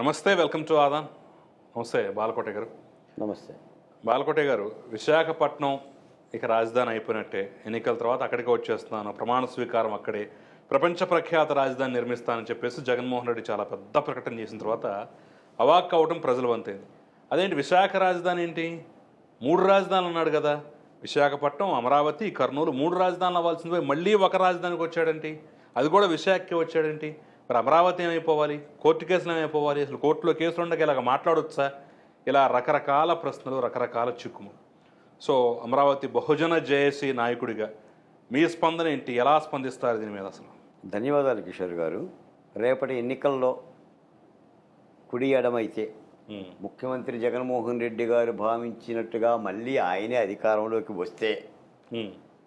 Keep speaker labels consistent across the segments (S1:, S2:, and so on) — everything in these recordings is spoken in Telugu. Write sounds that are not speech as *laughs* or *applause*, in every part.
S1: నమస్తే వెల్కమ్ టు ఆదాన్. నమస్తే బాలకోట గారు.
S2: నమస్తే.
S1: బాలకోట గారు విశాఖపట్నం ఇక రాజధాని అయిపోయినట్టే. ఎన్నికల తర్వాత అక్కడికి వచ్చేస్తున్నాను. ప్రమాణ స్వీకారం అక్కడే. ప్రపంచ ప్రఖ్యాత రాజధాని నిర్మిస్తానని చెప్పేసి జగన్మోహన్ రెడ్డి చాలా పెద్ద ప్రకటన చేసిన తర్వాత అవాక్ అవడం ప్రజలు వంతైంది. అదేంటి విశాఖ రాజధాని ఏంటి? మూడు రాజధానులు అన్నాడు కదా. విశాఖపట్నం అమరావతి కర్నూలు మూడు రాజధానులు అవ్వాల్సింది పోయి మళ్ళీ ఒక రాజధానికి వచ్చాడేంటి? అది కూడా విశాఖకి వచ్చాడేంటి? మరి అమరావతి ఏమైపోవాలి? కోర్టు కేసులు ఏమైపోవాలి? అసలు కోర్టులో కేసులు ఉండగా ఇలాగ మాట్లాడొచ్చా? ఇలా రకరకాల ప్రశ్నలు రకరకాల చిక్కుము సో అమరావతి బహుజన జేఏసీ నాయకుడిగా మీ స్పందన ఏంటి? ఎలా స్పందిస్తారు దీని మీద అసలు?
S2: ధన్యవాదాలు కిషోర్ గారు. రేపటి ఎన్నికల్లో కుడి ఎడమైతే ముఖ్యమంత్రి జగన్మోహన్ రెడ్డి గారు భావించినట్టుగా మళ్ళీ ఆయనే అధికారంలోకి వస్తే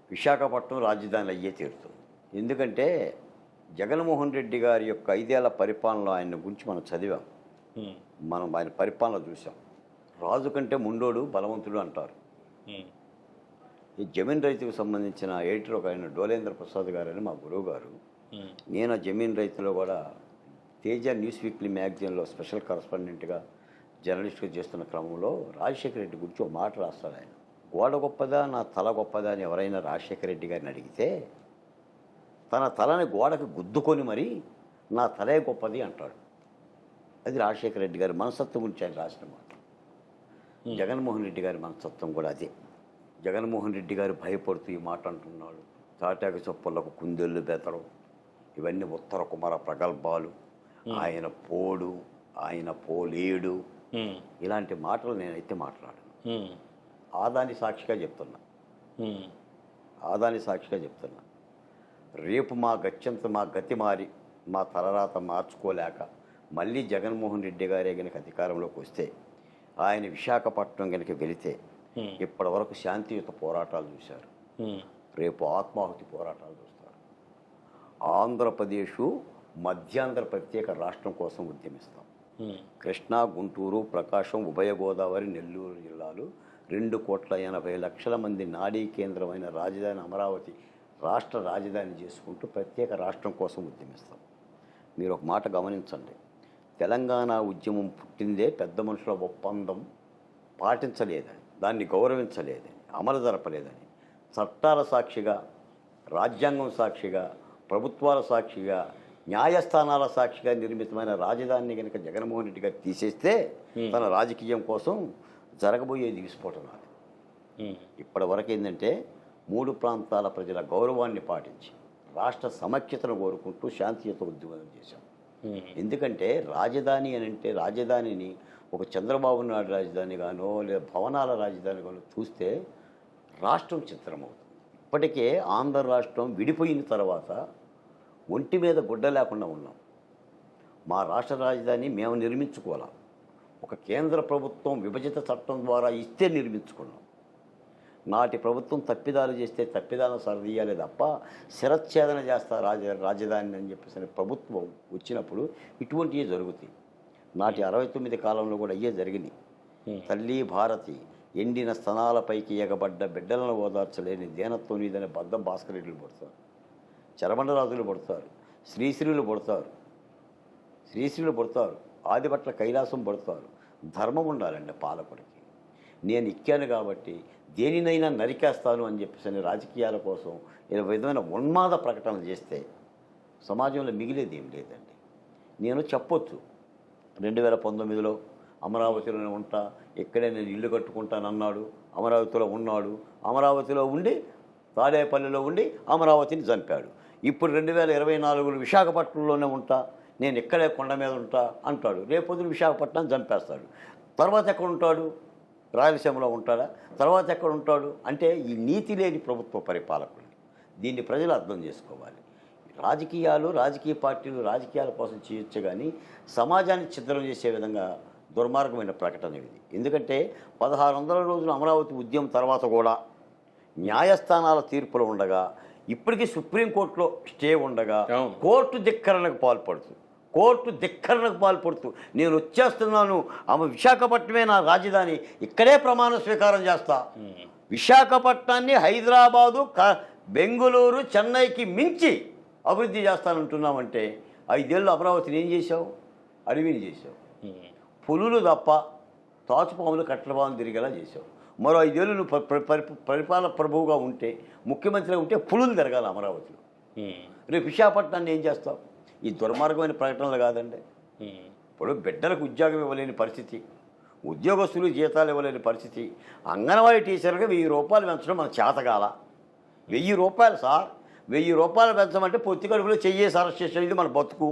S2: విశాఖపట్నం రాజధాని అయ్యే తీరుతుంది. ఎందుకంటే జగన్మోహన్ రెడ్డి గారి యొక్క ఐదేళ్ళ పరిపాలనలో ఆయన గురించి మనం చదివాం. మనం ఆయన పరిపాలన చూసాం రాజు కంటే ముండోడు బలవంతుడు అంటారు. ఈ జమీన్ రైతుకు సంబంధించిన ఎడిటర్ ఒక ఆయన డోలేంద్ర ప్రసాద్ గారు అని మా గురువు గారు. నేను ఆ జమీన్ రైతులో కూడా తేజ న్యూస్ వీక్లీ మ్యాగజైన్లో స్పెషల్ కరస్పాండెంట్గా జర్నలిస్ట్గా చేస్తున్న క్రమంలో రాజశేఖర రెడ్డి గురించి ఒక మాట రాస్తాడు ఆయన. గోడ గొప్పదా నా తల గొప్పదా అని ఎవరైనా రాజశేఖర రెడ్డి గారిని అడిగితే తన తలని గోడకు గుద్దుకొని మరి నా తలే గొప్పది అంటాడు. అది రాజశేఖర రెడ్డి గారి మనస్తత్వం గురించి ఆయన రాసిన మాట. జగన్మోహన్ రెడ్డి గారి మనస్తత్వం కూడా అదే. జగన్మోహన్ రెడ్డి గారు భయపడుతూ ఈ మాట అంటున్నాడు. తాటాకు చొప్పలకు కుందేళ్ళు బెతరం ఇవన్నీ ఉత్తర కుమార ప్రగల్భాలు. ఆయన పోడు ఆయన పోలేడు. ఇలాంటి మాటలు నేనైతే మాట్లాడను. ఆదాని సాక్షిగా చెప్తున్నా. ఆదాని సాక్షిగా చెప్తున్నా. రేపు మా గత్యంత మా గతి మారి మా తలరాత మార్చుకోలేక మళ్ళీ జగన్మోహన్ రెడ్డి గారే కనుక అధికారంలోకి వస్తే ఆయన విశాఖపట్నం కనుక వెళితే ఇప్పటి వరకు శాంతియుత పోరాటాలు చూశారు. రేపు ఆత్మాహుతి పోరాటాలు చూస్తారు. ఆంధ్రప్రదేశ్ మధ్యాంధ్ర ప్రత్యేక రాష్ట్రం కోసం ఉద్యమిస్తాం. కృష్ణా గుంటూరు ప్రకాశం ఉభయ గోదావరి నెల్లూరు జిల్లాలు రెండు కోట్ల ఎనభై లక్షల మంది నాడీ కేంద్రమైన రాజధాని అమరావతి రాష్ట్ర రాజధాని చేసుకుంటూ ప్రత్యేక రాష్ట్రం కోసం ఉద్యమిస్తాం. మీరు ఒక మాట గమనించండి. తెలంగాణ ఉద్యమం పుట్టిందే పెద్ద మనుషుల ఒప్పందం పాటించలేదని దాన్ని గౌరవించలేదని అమలు జరపలేదని చట్టాల సాక్షిగా రాజ్యాంగం సాక్షిగా ప్రభుత్వాల సాక్షిగా న్యాయస్థానాల సాక్షిగా నిర్మితమైన రాజధానిని కనుక జగన్మోహన్ రెడ్డి గారు తీసేస్తే తన రాజకీయం కోసం జరగబోయేది విస్ఫోటన అది
S1: ఉమ్,
S2: ఇప్పటి వరకు ఏంటంటే మూడు ప్రాంతాల ప్రజల గౌరవాన్ని పాటించి రాష్ట్ర సమైక్యతను కోరుకుంటూ శాంతియుత ఉద్యమం చేశాం. ఎందుకంటే రాజధాని అని అంటే రాజధానిని ఒక చంద్రబాబు నాయుడు రాజధానిగానో లేదా భవనాల రాజధానిగానో చూస్తే రాష్ట్రం చిత్రమవుతుంది. ఇప్పటికే ఆంధ్ర రాష్ట్రం విడిపోయిన తర్వాత ఒంటి మీద గుడ్డ లేకుండా ఉన్నాం. మా రాష్ట్ర రాజధాని మేము నిర్మించుకోవాలా? ఒక కేంద్ర ప్రభుత్వం విభజిత చట్టం ద్వారా ఇస్తే నిర్మించుకున్నాం. నాటి ప్రభుత్వం తప్పిదాలు చేస్తే తప్పిదాలను సరిదీయాలి తప్ప శిరచ్ఛేదన చేస్తా రాజ రాజధాని అని చెప్పేసి ప్రభుత్వం వచ్చినప్పుడు ఇటువంటివే జరుగుతాయి. నాటి అరవై తొమ్మిది కాలంలో కూడా అయ్యే జరిగినాయి. తల్లి భారతి ఎండిన స్తనాలపైకి ఎగబడ్డ బిడ్డలను ఓదార్చలేని దేనత్వం నీదనే బద్ద భాస్కరెడ్లు పడతారు. చరమండరాజులు పడతారు. శ్రీశ్రీలు పడతారు. శ్రీశ్రీలు పడతారు. ఆదిపట్ల కైలాసం పడతారు. ధర్మం ఉండాలండి పాలకుడికి. నేను ఇక్కాను కాబట్టి దేనినైనా నరికేస్తాను అని చెప్పేసి అని రాజకీయాల కోసం ఇలా విధమైన ఉన్మాద ప్రకటనలు చేస్తే సమాజంలో మిగిలేది ఏం లేదండి. నేను చెప్పొచ్చు రెండు వేల పంతొమ్మిదిలో అమరావతిలోనే ఉంటా ఇక్కడే నేను ఇల్లు కట్టుకుంటానన్నాడు అమరావతిలో ఉన్నాడు అమరావతిలో ఉండి తాడేపల్లిలో ఉండి అమరావతిని చంపాడు. ఇప్పుడు రెండు వేల ఇరవై నాలుగులో విశాఖపట్నంలోనే ఉంటా నేను ఇక్కడే కొండ మీద ఉంటా అంటాడు. రేపొద్దున విశాఖపట్నం చంపేస్తాడు. తర్వాత ఎక్కడ ఉంటాడు రాయలసీమలో ఉంటాడా? తర్వాత ఎక్కడ ఉంటాడు? అంటే ఈ నీతి లేని ప్రభుత్వ పరిపాలకులు దీన్ని ప్రజలు అర్థం చేసుకోవాలి. రాజకీయాలు రాజకీయ పార్టీలు రాజకీయాల కోసం చేయొచ్చు కానీ సమాజాన్ని ఛిద్రం చేసే విధంగా దుర్మార్గమైన ప్రకటన ఇది. ఎందుకంటే పదహారు వందల రోజులు అమరావతి ఉద్యమం తర్వాత కూడా న్యాయస్థానాల తీర్పులు ఉండగా ఇప్పటికీ సుప్రీంకోర్టులో స్టే ఉండగా. కోర్టు ధిక్కరణకు పాల్పడుతూ కోర్టు ధిక్కరణకు పాల్పడుతూ నేను వచ్చేస్తున్నాను ఆమె విశాఖపట్నమే నా రాజధాని ఇక్కడే ప్రమాణ స్వీకారం చేస్తా. విశాఖపట్నాన్ని హైదరాబాదు క బెంగుళూరు చెన్నైకి మించి అభివృద్ధి చేస్తానంటున్నామంటే ఐదేళ్ళు అమరావతిని ఏం చేశావు? అడవిని చేశావు. పులులు తప్ప తాచుపాములు కట్టలపాములు తిరిగేలా చేశావు. మరో ఐదేళ్ళు నువ్వు పరి- పరి- పరి- పరిపాలన ప్రభువుగా ఉంటే ముఖ్యమంత్రిగా ఉంటే పులులు తిరగాలి అమరావతిలో. రేపు విశాఖపట్నాన్ని ఏం చేస్తావు? ఈ దుర్మార్గమైన ప్రకటనలు కాదండి. ఇప్పుడు బిడ్డలకు ఉద్యోగం ఇవ్వలేని పరిస్థితి ఉద్యోగస్తులు జీతాలు ఇవ్వలేని పరిస్థితి అంగన్వాడీ టీచర్కి వెయ్యి రూపాయలు పెంచడం మన చేతగాల వెయ్యి రూపాయలు సార్ వెయ్యి రూపాయలు పెంచమంటే పొత్తి కడుపులో చెయ్యేసి అరెస్ట్ ఇది మన బతుకు.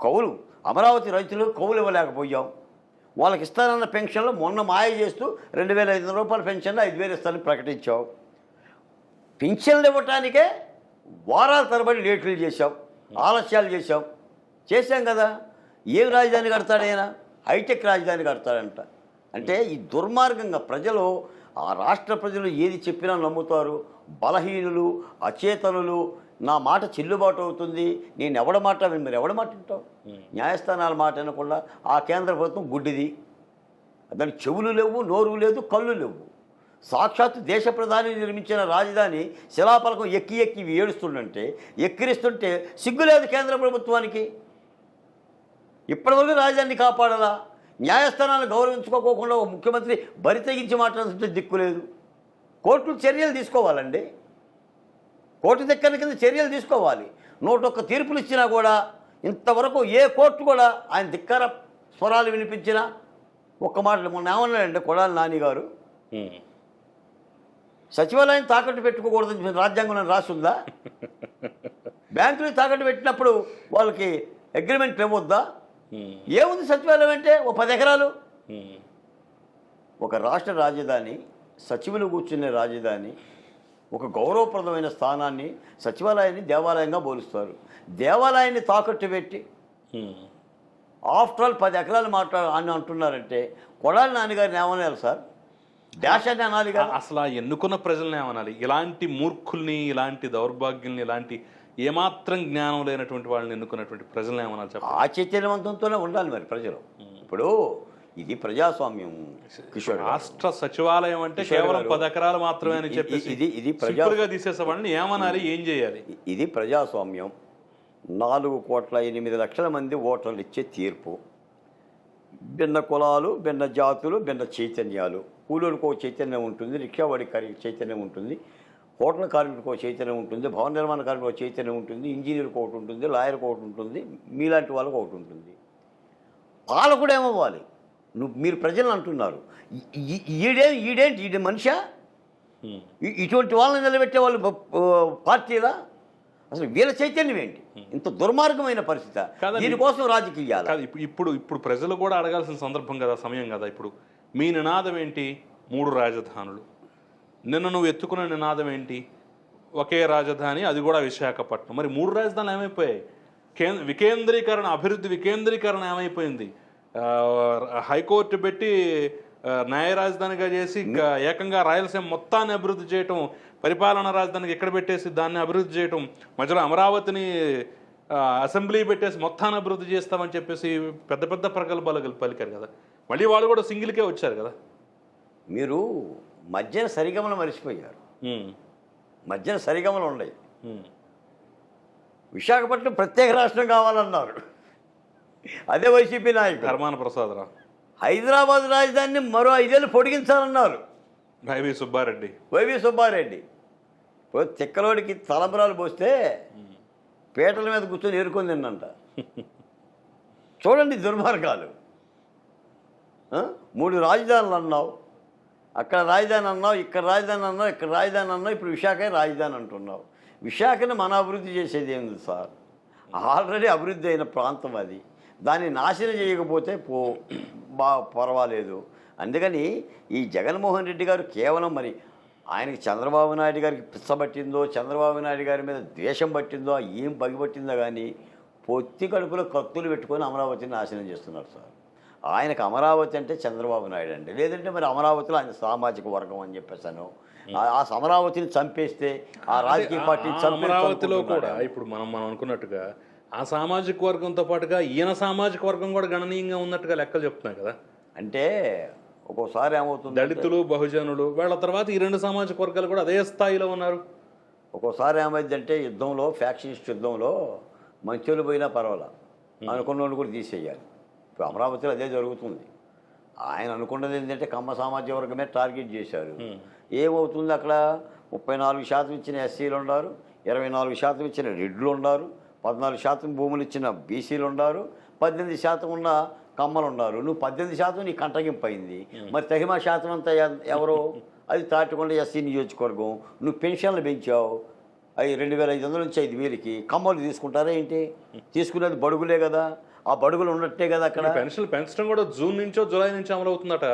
S2: కౌలు అమరావతి రైతులు కౌలు ఇవ్వలేకపోయాం. వాళ్ళకి ఇస్తానన్న పెన్షన్లో మొన్న మాయ చేస్తూ రెండు వేల ఐదు వందల రూపాయల పెన్షన్లో ఐదు వేలు ఇస్తానని ప్రకటించావు పింఛన్లు ఇవ్వటానికే వారాల తరబడి లేట్లు చేశాం. ఆలస్యాలు చేశాం. చేశాం కదా. ఏం రాజధాని కడతాడైనా హైటెక్ రాజధాని కడతాడంట. అంటే ఈ దుర్మార్గంగా ప్రజలు ఆ రాష్ట్ర ప్రజలు ఏది చెప్పినా నమ్ముతారు. బలహీనులు అచేతనులు నా మాట చెల్లుబాటు అవుతుంది. నేను ఎవడ మాట మీరు ఎవడ మాట వింటావు? న్యాయస్థానాల మాట వినకుండా ఆ కేంద్ర ప్రభుత్వం గుడ్డిది. దానికి చెవులు లేవు నోరు లేదు కళ్ళు లేవు. సాక్షాత్ దేశ ప్రధాని నిర్మించిన రాజధాని శిలాపలకం ఎక్కి ఎక్కి ఏడుస్తుండంటే ఎక్కిరిస్తుంటే సిగ్గులేదు కేంద్ర ప్రభుత్వానికి. ఇప్పటివరకు రాజధానిని కాపాడాలా? న్యాయస్థానాన్ని గౌరవించుకోకుండా ఒక ముఖ్యమంత్రి బరి తెగించి మాట్లాడుతుంటే దిక్కులేదు కోర్టులు చర్యలు తీసుకోవాలండి. కోర్టు దగ్గర కింద చర్యలు తీసుకోవాలి. నూట ఒక్క తీర్పులు ఇచ్చినా కూడా ఇంతవరకు ఏ కోర్టు కూడా ఆయన ధిక్కర స్వరాలు వినిపించినా ఒక్క మాట మొన్న ఏమన్నాడంటే కొడాలి నాని గారు సచివాలయం తాకట్టు పెట్టుకోకూడదని రాజ్యాంగంలో రాసుందా బ్యాంకులు తాకట్టు పెట్టినప్పుడు వాళ్ళకి అగ్రిమెంట్ ఇవ్వద్దా
S1: ఉమ్.
S2: ఏముంది సచివాలయం అంటే ఓ పది ఎకరాలు
S1: ఉమ్.
S2: ఒక రాష్ట్ర రాజధాని సచివులు కూర్చునే రాజధాని ఒక గౌరవప్రదమైన స్థానాన్ని సచివాలయాన్ని దేవాలయంగా పోలుస్తారు దేవాలయాన్ని తాకట్టు పెట్టి
S1: ఉమ్.
S2: ఆఫ్టర్ ఆల్ పది ఎకరాలు మాట్లా అని అంటున్నారంటే కొడాలి నాన్నగారిని ఏమన్నారు సార్ డాష్ అని అనాలి కదా.
S1: అసలు ఎన్నుకున్న ప్రజల్ని ఏమనాలి? ఇలాంటి మూర్ఖుల్ని ఇలాంటి దౌర్భాగ్యుల్ని ఇలాంటి ఏమాత్రం జ్ఞానం లేనటువంటి వాళ్ళని ఎన్నుకున్నటువంటి ప్రజల్ని ఏమనాలి చెప్పండి?
S2: ఆ చైతన్యవంతంతోనే ఉండాలి మరి ప్రజలు. ఇప్పుడు ఇది ప్రజాస్వామ్యం కిషోర్.
S1: రాష్ట్ర సచివాలయం అంటే కేవలం పది ఎకరాలు మాత్రమే అని చెప్పేసి
S2: ఇది- ఇది ప్రజా-
S1: సింపుల్గా తీసేసే వాళ్ళని ఏమనాలి? ఏం చేయాలి?
S2: ఇది ప్రజాస్వామ్యం. నాలుగు కోట్ల ఎనిమిది లక్షల మంది ఓటర్లు ఇచ్చే తీర్పు. భిన్న కులాలు భిన్న జాతులు భిన్న చైతన్యాలు. కూలీలకు ఒక చైతన్యం ఉంటుంది రిక్షావాడి చైతన్యం ఉంటుంది హోటల్ కార్మికులకు ఒక చైతన్యం ఉంటుంది భవన నిర్మాణ కార్మికులకు ఒక చైతన్యం ఉంటుంది ఇంజనీర్కి ఒకటి ఉంటుంది లాయర్కి ఒకటి ఉంటుంది మీలాంటి వాళ్ళకి ఒకటి ఉంటుంది. పాలకుడు ఏమవ్వాలి? నువ్వు మీరు ప్రజలను అంటున్నారు. ఈడే ఈడేంటి? ఈడే మనిషా? ఇటువంటి వాళ్ళని నిలబెట్టే వాళ్ళు పార్టీలా? అసలు వీళ్ళ చైతన్యం ఏంటి? ఇంత దుర్మార్గమైన పరిస్థితి. దీనికోసం రాజకీయాలు.
S1: కాదు ఇప్పుడు ఇప్పుడు ప్రజలు కూడా అడగాల్సిన సందర్భం కదా సమయం కదా ఇప్పుడు. మీ నినాదం ఏంటి? మూడు రాజధానులు. నిన్న నువ్వు ఎత్తుకున్న నినాదం ఏంటి? ఒకే రాజధాని అది కూడా విశాఖపట్నం. మరి మూడు రాజధానులు ఏమైపోయాయి? కేంద్ర వికేంద్రీకరణ అభివృద్ధి వికేంద్రీకరణ ఏమైపోయింది? హైకోర్టు పెట్టి న్యాయ రాజధానిగా చేసి ఏకంగా రాయలసీమ మొత్తాన్ని అభివృద్ధి చేయటం పరిపాలనా రాజధానికి ఎక్కడ పెట్టేసి దాన్ని అభివృద్ధి చేయటం మధ్యలో అమరావతిని అసెంబ్లీ పెట్టేసి మొత్తాన్ని అభివృద్ధి చేస్తామని చెప్పేసి పెద్ద పెద్ద ప్రగల్భాలు గల- పలికారు కదా. మళ్ళీ వాళ్ళు కూడా సింగిల్కే వచ్చారు కదా.
S2: మీరు మధ్యన సరిగమలు మరిచిపోయారు మధ్యన సరిగమలు ఉన్నాయి. విశాఖపట్నం ప్రత్యేక రాష్ట్రం కావాలన్నారు. అదే వైసీపీ నాయకుడు
S1: ధర్మాన ప్రసాదరావు
S2: హైదరాబాద్ రాజధానిని మరో ఐదేళ్ళు పొడిగించాలన్నారు.
S1: వైవి సుబ్బారెడ్డి.
S2: వైవి సుబ్బారెడ్డి. ఇప్పుడు తిక్కలోడికి తలంబరాలు పోస్తే పీటల మీద కూర్చొని ఏరుకొని తిన్నంట. చూడండి దుర్మార్గాలు? మూడు రాజధానులు అన్నావు. అక్కడ రాజధాని అన్నావు ఇక్కడ రాజధాని అన్నావు ఇక్కడ రాజధాని అన్నావు ఇప్పుడు విశాఖ రాజధాని అంటున్నావు. విశాఖని మన అభివృద్ధి చేసేది ఏంది సార్? ఆల్రెడీ అభివృద్ధి అయిన ప్రాంతం అది. దాన్ని నాశనం చేయకపోతే పో. బా పర్వాలేదు. అందుకని ఈ జగన్మోహన్ రెడ్డి గారు కేవలం మరి ఆయనకి చంద్రబాబు నాయుడు గారికి పిచ్చబట్టిందో చంద్రబాబు నాయుడు గారి మీద ద్వేషం పట్టిందో ఏం పగిపట్టిందో కానీ పొత్తి కడుపులో కత్తులు పెట్టుకొని అమరావతిని నాశనం చేస్తున్నారు సార్. ఆయనకు అమరావతి అంటే చంద్రబాబు నాయుడు అండి. లేదంటే మరి అమరావతిలో ఆయన సామాజిక వర్గం అని చెప్పేసాను. ఆ- అమరావతిని చంపేస్తే ఆ రాజకీయ పార్టీ
S1: అమరావతిలో కూడా ఇప్పుడు మనం మనం అనుకున్నట్టుగా ఆ సామాజిక వర్గంతో పాటుగా ఈయన సామాజిక వర్గం కూడా గణనీయంగా ఉన్నట్టుగా లెక్కలు చెప్తున్నాయి కదా.
S2: అంటే ఒక్కోసారి ఏమవుతుంది
S1: దళితులు బహుజనులు వాళ్ళ తర్వాత ఈ రెండు సామాజిక వర్గాలు కూడా అదే స్థాయిలో ఉన్నారు.
S2: ఒక్కోసారి ఏమైందంటే యుద్ధంలో ఫ్యాక్షనిస్ట్ యుద్ధంలో మంచోళ్ళు పోయినా పర్వాలా? అనుకున్న వాళ్ళు కూడా తీసేయాలి. ఇప్పుడు అమరావతిలో అదే జరుగుతుంది. ఆయన అనుకున్నది ఏంటంటే కమ్మ సామాజిక వర్గమే టార్గెట్ చేశారు. ఏమవుతుంది అక్కడ? ముప్పై నాలుగు శాతం ఇచ్చిన ఎస్సీలు ఉన్నారు ఇరవై నాలుగు శాతం ఇచ్చిన రెడ్లు ఉన్నారు పద్నాలుగు శాతం భూములు ఇచ్చిన బీసీలు ఉన్నారు పద్దెనిమిది శాతం ఉన్న కమ్మలు ఉన్నారు. నువ్వు పద్దెనిమిది శాతం నీ కంటగింపు అయింది. మరి తగిమా శాతం అంతా ఎవరు? అది తాటికొండ ఎస్సీ నియోజకవర్గం. నువ్వు పెన్షన్లు పెంచావు. అవి రెండు వేల ఐదు వందల నుంచి ఐదు వేలకి కమ్మలు తీసుకుంటారా ఏంటి? తీసుకునేది బడుగులే కదా. ఆ బడుగులు ఉన్నట్టే కదా అక్కడ.
S1: పెన్షన్లు పెంచడం కూడా జూన్ నుంచో జూలై నుంచి అమలు అవుతుందట.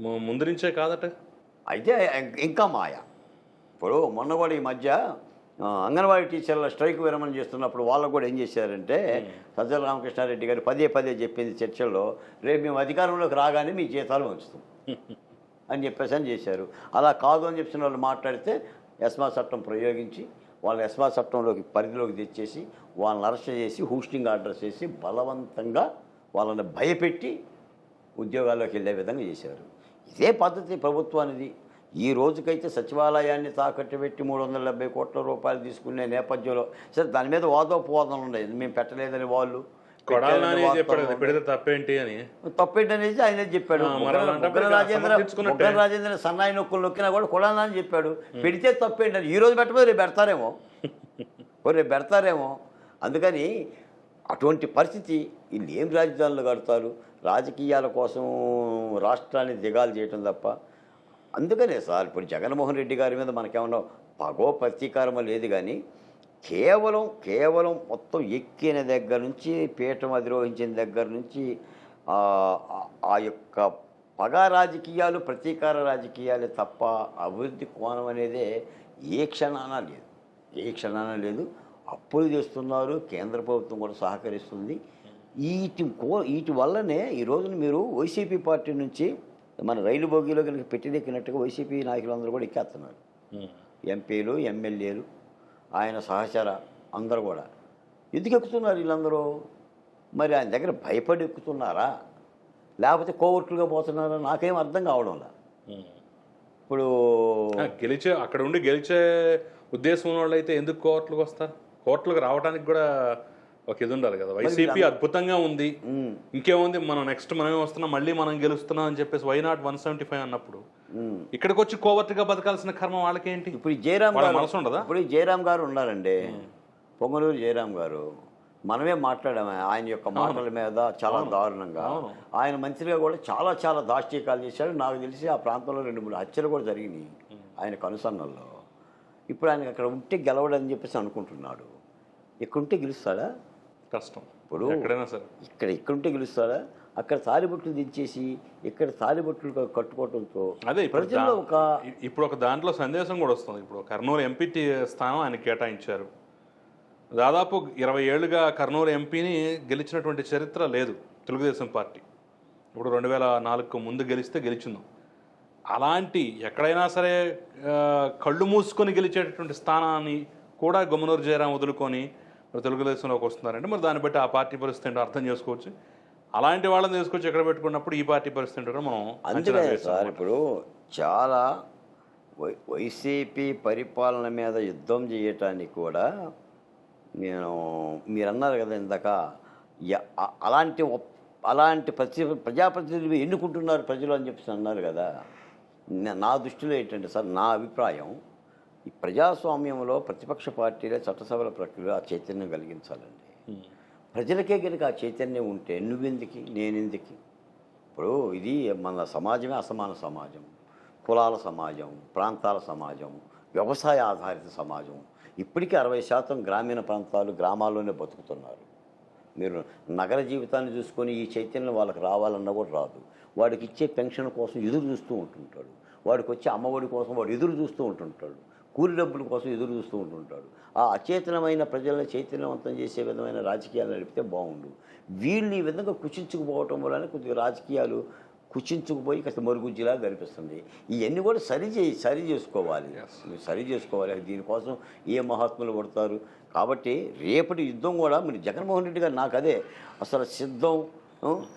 S1: ముందు నుంచే కాదట.
S2: అయితే ఇంకా మాయ. ఇప్పుడు మొన్న కూడా ఈ మధ్య అంగన్వాడీ టీచర్ల స్ట్రైక్ విరమణ చేస్తున్నప్పుడు వాళ్ళకు కూడా ఏం చేశారంటే సజ్జల రామకృష్ణారెడ్డి గారు పదే పదే చెప్పింది చర్చల్లో రేపు మేము అధికారంలోకి రాగానే మీ జీతాలు ఉంచుతాం *laughs* అని చెప్పేసి అని చేశారు. అలా కాదు అని చెప్పిన వాళ్ళు మాట్లాడితే ఎస్మా చట్టం ప్రయోగించి వాళ్ళ ఎస్మా చట్టంలోకి పరిధిలోకి తెచ్చేసి వాళ్ళని అరెస్ట్ చేసి హూస్టింగ్ ఆర్డర్ చేసి బలవంతంగా వాళ్ళని భయపెట్టి ఉద్యోగాల్లోకి వెళ్ళే విధంగా చేశారు. ఇదే పద్ధతి ప్రభుత్వానిది. ఈ రోజుకైతే సచివాలయాన్ని తాకట్టు పెట్టి మూడు వందల డెబ్బై కోట్ల రూపాయలు తీసుకునే నేపథ్యంలో సరే దాని మీద వాదోపవాదనలు ఉన్నాయి మేము పెట్టలేదని వాళ్ళు
S1: తప్పేంటి అని?
S2: తప్పేంటనేది ఆయన చెప్పాడు. రాజేంద్ర. బుగ్గన రాజేంద్ర సన్నాయి నొక్కులు నొక్కినా కూడా కొడాలని అని చెప్పాడు. పెడితే తప్పేంటని ఈ రోజు పెట్టబోదు రేపు పెడతారేమో. *laughs* రేపు పెడతారేమో. అందుకని అటువంటి పరిస్థితి వీళ్ళు ఏం రాజధానులు కడతారు? రాజకీయాల కోసం రాష్ట్రాన్ని దిగాలు చేయటం తప్ప అందుకనే సార్ ఇప్పుడు జగన్మోహన్ రెడ్డి గారి మీద మనకేమన్నా పగో ప్రతీకారమో లేదు కానీ కేవలం కేవలం మొత్తం ఎక్కిన దగ్గర నుంచి పీఠం అధిరోహించిన దగ్గర నుంచి ఆ, యొక్క పగ రాజకీయాలు ప్రతీకార రాజకీయాలే తప్ప అభివృద్ధి కోణం అనేదే ఏ క్షణాన లేదు. ఏ క్షణాన లేదు. అప్పులు చేస్తున్నారు కేంద్ర ప్రభుత్వం కూడా సహకరిస్తుంది. వీటి కో వీటి వల్లనే ఈ రోజున మీరు వైసీపీ పార్టీ నుంచి మన రైలు బోగీలో కనుక పెట్టిదెక్కినట్టుగా వైసీపీ నాయకులందరూ కూడా ఎక్కేస్తున్నారు. ఎంపీలు ఎమ్మెల్యేలు ఆయన సహచర అందరూ కూడా. ఎందుకు ఎక్కుతున్నారు వీళ్ళందరూ? మరి ఆయన దగ్గర భయపడి ఎక్కుతున్నారా? లేకపోతే కోవర్టులుగా పోతున్నారా? నాకేం అర్థం కావడంలా ఇప్పుడు
S1: గెలిచే అక్కడ ఉండి గెలిచే ఉద్దేశం ఉన్న వాళ్ళు అయితే ఎందుకు కోర్టులకు వస్తారు? కోర్టులకు రావడానికి కూడా ఒక ఇది ఉండాలి కదా. వైసీపీ అద్భుతంగా ఉంది. ఇంకేముంది? మనం నెక్స్ట్ మనమే వస్తున్నాం మళ్ళీ మనం గెలుస్తున్నాం అని చెప్పేసి why not one seventy five అన్నప్పుడు. ఇక్కడికి వచ్చి కోవర్ట్గా బతకాల్సిన కర్మ వాళ్ళకేంటి?
S2: ఇప్పుడు ఈ జయరాం
S1: వాళ్ళ
S2: గారు
S1: మనసు ఉండదా?
S2: ఇప్పుడు ఈ జయరాం గారు ఉన్నారండి పొంగనూరు జయరాం గారు. మనమే మాట్లాడాము ఆయన యొక్క మాటల మీద చాలా దారుణంగా. ఆయన మంత్రిగా కూడా చాలా చాలా దాష్టీకాలు చేశాడు. నాకు తెలిసి ఆ ప్రాంతంలో రెండు మూడు హత్యలు కూడా జరిగినాయి ఆయన కనుసన్నల్లో. ఇప్పుడు ఆయన అక్కడ ఉంటే గెలవడని చెప్పేసి అనుకుంటున్నాడు. ఇక్కడ ఉంటే గెలుస్తాడా?
S1: కష్టం.
S2: ఇప్పుడు
S1: ఎక్కడైనా సరే.
S2: ఇక్కడ ఇక్కడ ఉంటే గెలుస్తాడా అక్కడ తాలిబొట్లు దించేసి ఇక్కడ తాలిబొట్లు కట్టుకోవడంతో
S1: అదే
S2: ప్రజల్లో ఒక
S1: ఇప్పుడు ఒక దాంట్లో సందేశం కూడా వస్తుంది. ఇప్పుడు కర్నూలు ఎంపీ స్థానం ఆయన కేటాయించారు. దాదాపు ఇరవై ఏళ్ళుగా కర్నూలు ఎంపీని గెలిచినటువంటి చరిత్ర లేదు తెలుగుదేశం పార్టీ. ఇప్పుడు రెండు వేల నాలుగుకు ముందు గెలిస్తే గెలిచిందాం. అలాంటి ఎక్కడైనా సరే కళ్ళు మూసుకొని గెలిచేటటువంటి స్థానాన్ని కూడా గుమ్మనూరు జయరాం వదులుకొని మరి తెలుగుదేశంలోకి వస్తున్నారంటే మరి దాన్ని బట్టి ఆ పార్టీ పరిస్థితి ఏంటో అర్థం చేసుకోవచ్చు. అలాంటి వాళ్ళని తీసుకొచ్చి ఎక్కడ పెట్టుకున్నప్పుడు ఈ పార్టీ పరిస్థితి ఏంటో కూడా మనం అంచనా
S2: సార్ ఇప్పుడు చాలా వై వైసీపీ పరిపాలన మీద యుద్ధం చేయటానికి కూడా నేను మీరు అన్నారు కదా ఇందాక అలాంటి అలాంటి ప్రతి ప్రజాప్రతినిధులు ఎన్నుకుంటున్నారు ప్రజలు అని చెప్పేసి అన్నారు కదా. నా దృష్టిలో ఏంటంటే సార్ నా అభిప్రాయం ఈ ప్రజాస్వామ్యంలో ప్రతిపక్ష పార్టీలే చట్టసభల ప్రక్రియ ఆ చైతన్యం కలిగించాలండి. ప్రజలకే కనుక ఆ చైతన్యం ఉంటే నువ్వెందుకు? నేనెందుకు? ఇప్పుడు ఇది మన సమాజమే అసమాన సమాజం కులాల సమాజం ప్రాంతాల సమాజం వ్యవసాయ ఆధారిత సమాజం. ఇప్పటికీ అరవై శాతం గ్రామీణ ప్రాంతాలు గ్రామాల్లోనే బతుకుతున్నారు. మీరు నగర జీవితాన్ని చూసుకొని ఈ చైతన్యం వాళ్ళకి రావాలన్నా కూడా రాదు. వాడికి ఇచ్చే పెన్షన్ కోసం ఎదురు చూస్తూ ఉంటుంటాడు. వాడికి వచ్చే అమ్మఒడి కోసం వాడు ఎదురు చూస్తూ ఉంటుంటాడు. కూలి డబ్బుల కోసం ఎదురు చూస్తూ ఉంటుంటాడు. ఆ అచేతనమైన ప్రజలను చైతన్యవంతం చేసే విధమైన రాజకీయాలు నడిపితే బాగుండు. వీళ్ళు ఈ విధంగా కుచించుకుపోవటం వలన కొద్దిగా రాజకీయాలు కుచించుకుపోయి కాస్త మరుగుజ్జిలా కనిపిస్తుంది ఇవన్నీ కూడా సరి చేయి సరి చేసుకోవాలి. సరి చేసుకోవాలి. దీనికోసం ఏ మహాత్ములు పడతారు కాబట్టి రేపటి యుద్ధం కూడా మీరు జగన్మోహన్ రెడ్డి గారు నాకు అదే. అసలు సిద్ధం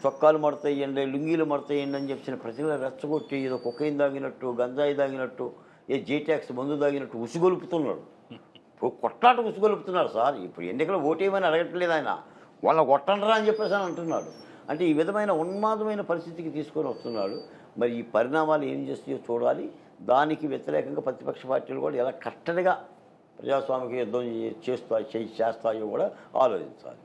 S2: చొక్కాలు మడతాయండి లుంగీలు మడతాయండి అని చెప్పిన ప్రజలు రెచ్చగొట్టి ఏదో కుక్కైన్ దాగినట్టు గంజాయి దాగినట్టు ఏ జేటాక్స్ మందు తాగినట్టు ఉసిగొలుపుతున్నాడు. ఇప్పుడు కొట్లాట ఉసిగొలుపుతున్నారు సార్. ఇప్పుడు ఎన్నికలు ఓటేయమని అడగట్లేదు ఆయన. వాళ్ళ కొట్టండరా అని చెప్పేసి అని అంటున్నాడు. అంటే ఈ విధమైన ఉన్మాదమైన పరిస్థితికి తీసుకొని వస్తున్నాడు. మరి ఈ పరిణామాలు ఏం చేస్తాయో చూడాలి. దానికి వ్యతిరేకంగా ప్రతిపక్ష పార్టీలు కూడా ఎలా కట్టడిగా ప్రజాస్వామిక యుద్ధం చేస్తా చేస్తాయో కూడా ఆలోచించాలి.